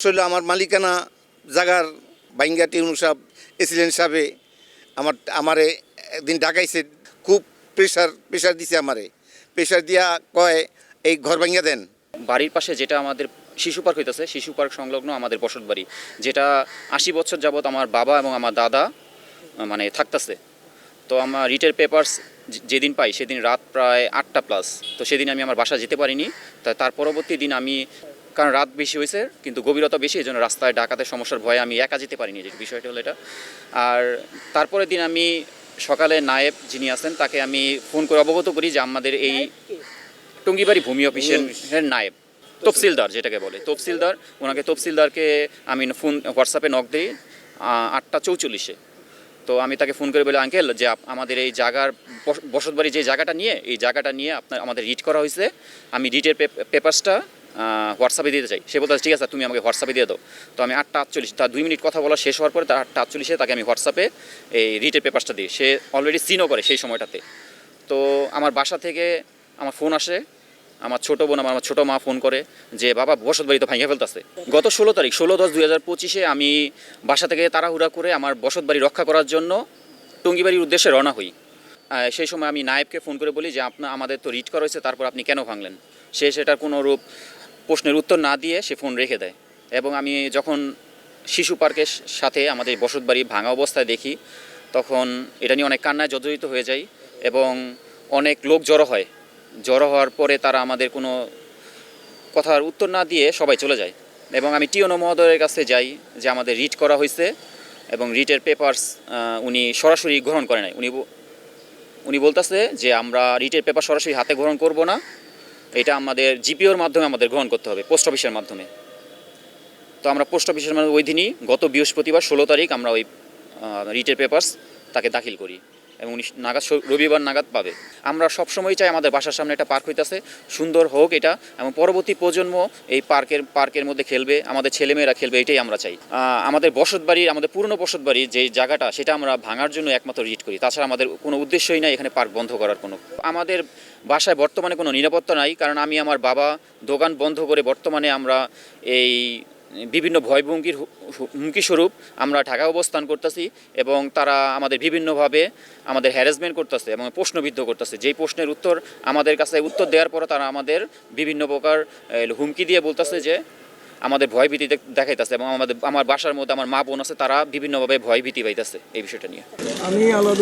আসলে আমার মালিকানা জাগার বাইঙ্গা টিউন সাহেব সাহেবে আমার, আমারে একদিন ডাকাইছে, খুব প্রেশার প্রেশার দিছে আমারে। প্রেশার দিয়া কয়, এই ঘর ভাঙ্গা দেন। বাড়ির পাশে যেটা আমাদের শিশু পার্ক হইতেছে, শিশু পার্ক সংলগ্ন আমাদের বসত বাড়ি, যেটা আশি বছর যাবত আমার বাবা এবং আমার দাদা মানে থাকতেছে। তো আমার রিটের পেপার্স যেদিন পাই, সেদিন রাত প্রায় আটটা প্লাস তো সেদিন আমি আমার বাসা যেতে পারিনি। তা, তার পরবর্তী দিন আমি কারণ রাত বেশি হয়েছে কিন্তু গভীরতা বেশি এই জন্য রাস্তায় ডাকাতের সমস্যার ভয়ে আমি একা যেতে পারিনি যে বিষয়টা হলো এটা। আর তারপরের দিন আমি সকালে নায়েব যিনি আছেন তাকে আমি ফোন করে অবগত করি যে আমাদের এই টঙ্গিবাড়ি ভূমি অফিসের নায়েব। তফসিলদার যেটাকে বলে। তফসিলদার ওনাকে তফসিলদারকে আমি ফোন হোয়াটসঅ্যাপে নক দিই আটটা চৌচল্লিশে। তো আমি তাকে ফোন করে বলি আঙ্কেল যে আপ- আমাদের এই জায়গার বস- বসতবাড়ি যে জায়গাটা নিয়ে এই জায়গাটা নিয়ে আপনার আমাদের রিট করা হয়েছে। আমি রিটের পেপারসটা হোয়াটসঅ্যাপে দিতে চাই। সে বলতে ঠিক আছে, তুমি আমাকে হোয়াটসঅ্যাপে দিয়ে দাও। তো আমি আটটা আটচল্লিশ তার দুই মিনিট কথা বলা শেষ হওয়ার পরে তার আটটা আটচল্লিশে তাকে আমি হোয়াটসঅ্যাপে এই রিটের পেপারসটা দিই। সে অলরেডি সিনও করে সেই সময়টাতে। তো আমার বাসা থেকে আমার ফোন আসে। আমার ছোটো বোন, আমার ছোটো মা ফোন করে যে, বাবা, বসত বাড়ি তো ভাঙিয়ে ফেলতেছে। গত ষোলো তারিখ, ষোলো দশ দুই হাজার পঁচিশে আমি বাসা থেকে তাড়াহুড়া করে আমার বসত বাড়ি রক্ষা করার জন্য টঙ্গিবাড়ির উদ্দেশ্যে রওনা হই। সেই সময় আমি নায়েবকে ফোন করে বলি যে আপনার আমাদের তো রিট করা হয়েছে, তারপর আপনি কেন ভাঙলেন? সে সেটার কোনো রূপ প্রশ্নের উত্তর না দিয়ে সে ফোন রেখে দেয় এবং আমি যখন শিশু পার্কের সাথে আমাদের বসত বাড়ি ভাঙা অবস্থায় দেখি, তখন এটা নিয়ে অনেক কান্নায় জর্জরিত হয়ে যায় এবং অনেক লোক জড়ো হয়। জড়ো হওয়ার পরে তারা আমাদের কোনো কথার উত্তর না দিয়ে সবাই চলে যায় এবং আমি টিওনো মহোদয়ের কাছে যাই যে আমাদের রিট করা হয়েছে এবং রিটের পেপারস উনি সরাসরি গ্রহণ করে নাই। উনি উনি বলতেছে যে আমরা রিটের পেপার সরাসরি হাতে গ্রহণ করব না। এটা আমাদের জিপিওর মাধ্যমে আমাদের গ্রহণ করতে হবে, পোস্ট অফিসের মাধ্যমে। তো আমরা পোস্ট অফিসের মাধ্যমে ওই দিনই গত বৃহস্পতিবার ষোলো তারিখ আমরা ওই রিটের পেপার্স তাকে দাখিল করি। এবং উনি নাগাদ রবিবার নাগাদ পাবে। আমরা সবসময় চাই আমাদের বাসার সামনে একটা পার্ক হইতেছে। সুন্দর হোক এটা, এবং পরবর্তী প্রজন্ম এই পার্কের পার্কের মধ্যে খেলবে, আমাদের ছেলেমেয়েরা খেলবে, এটাই আমরা চাই। আমাদের বসত বাড়ির আমাদের পুরনো বসত বাড়ির যে জায়গাটা, সেটা আমরা ভাঙার জন্য একমাত্র রিট করি। তাছাড়া আমাদের কোনো উদ্দেশ্যই নাই এখানে পার্ক বন্ধ করার কোনো। আমাদের বাসায় বর্তমানে কোনো নিরাপত্তা নাই, কারণ আমি আমার বাবা দোকান বন্ধ করে বর্তমানে আমরা এই বিভিন্ন ভয়ভঙ্গির হু- হু- হুমকি স্বরূপ আমরা ঢাকায় অবস্থান করতেছি এবং তারা আমাদের বিভিন্নভাবে আমাদের হ্যারাসমেন্ট করতেছে এবং প্রশ্নবিদ্ধ করতেছে। যেই প্রশ্নের উত্তর আমাদের কাছে উত্তর দেওয়ার পর তারা আমাদের বিভিন্ন প্রকার হুমকি দিয়ে বলতেছে যে আমাদের ভয়ভীতি দেখ- দেখাইতেছে এবং আমাদের, আমার বাসার মধ্যে আমার মা বোন আছে, তারা বিভিন্নভাবে ভয়ভীতি পাইতেছে এই বিষয়টা নিয়ে। আমি আলাদ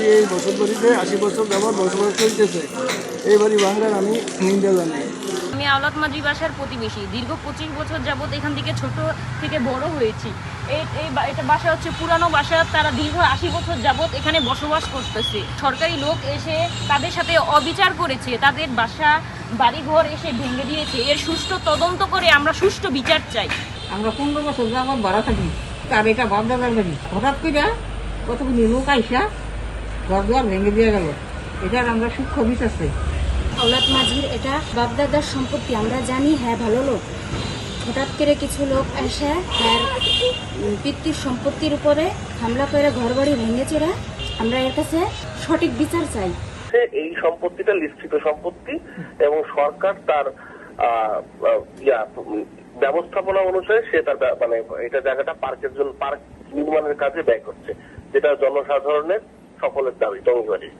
এই আশি বছর বসবাস চলতেছে। এই বাড়ি আমি নিন্দা জানাই। আমি আওলাদ মাঝি বাসার প্রতিবেশী। দীর্ঘ পঁচিশ বছর যাবত এখান থেকে ছোট থেকে বড় হয়েছি। এই এই এটা বাসা হচ্ছে পুরানো বাসা তারা দীর্ঘ আশি বছর যাবত এখানে বসবাস করতেছে। সরকারি লোক এসে তাদের সাথে অবিচার করেছে। তাদের বাসা, বাড়িঘর এসে ভেঙে দিয়েছে। এর সুষ্ঠু তদন্ত করে আমরা সুষ্ঠু বিচার চাই। আমরা পনেরো বছর যাবত ভাড়া থাকি। তার এটা বাপ দাদার বাড়ি। হঠাৎ করে কতগুলি লোক আইসা ঘর দুয়ার ভেঙে দিয়ে গেল। এটার আমরা সূক্ষ্ম বিচারছে আওলাদ মাঝির এটা বাপদাদার সম্পত্তি, আমরা জানি হ্যাঁ ভালো লোক। হঠাৎ করে কিছু লোক এসে হ্যাঁ পিতৃর সম্পত্তির উপরে হামলা করে ঘর বাড়ি ভেঙেছিল আমরা এর কাছে সঠিক বিচার চাই। এই সম্পত্তিটা লিখিত সম্পত্তি এবং সরকার তার ব্যবস্থাপনা অনুসারে সে তার মানে এটা জায়গাটা পার্কের জন্য, পার্ক নির্মাণের কাজে ব্যয় করছে, যেটা জনসাধারণের সকলের দাবি টঙ্গিবাড়ি